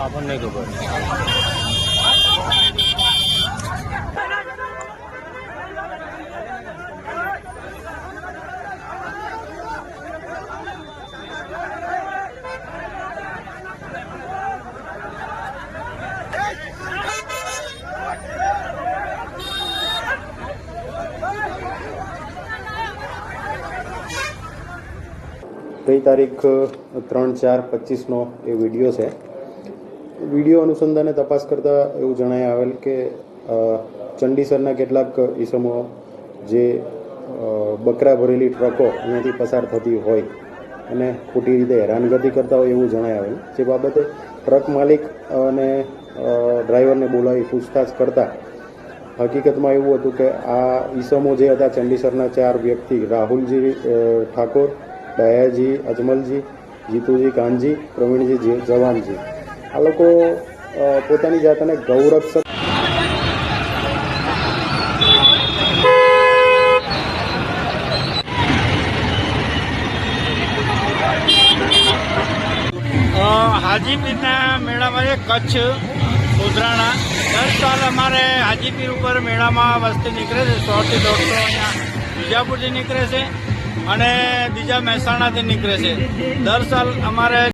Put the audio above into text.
આપણને ખબર. ગઈ તારીખ ત્રણ, ચાર, પચીસનો એ વીડિયો છે. વીડિયો અનુસંધાને તપાસ કરતાં એવું જણાય આવેલ કે ચંડીસરના કેટલાક ઈસમો જે બકરા ભરેલી ટ્રકો અહીંયાથી પસાર થતી હોય અને ખોટી રીતે હેરાનગતિ કરતા હોય એવું જણાય આવેલ. જે બાબતે ટ્રક માલિક અને ડ્રાઈવરને બોલાવી પૂછતાછ કરતા હકીકતમાં એવું હતું કે આ ઈસમો જે હતા ચંડીસરના ચાર વ્યક્તિ, રાહુલજી ઠાકોર દયાજી, અજમલજી, જીતુજી કાનજી, પ્રવીણજી જવાનજી. આ લોકો પોતાની જાતને ગૌરક્ષક હાજીપીરના મેળામાં છે કચ્છ ઉધરાણા દર સાલ અમારે હાજીપીર ઉપર મેળામાં વસ્તી નીકળે છે. સોથી દોઢસો અહીંયા બીજાપુરથી નીકળે છે. અને બીજા મહેસાણાથી નીકળે છે. દર સાલ અમારે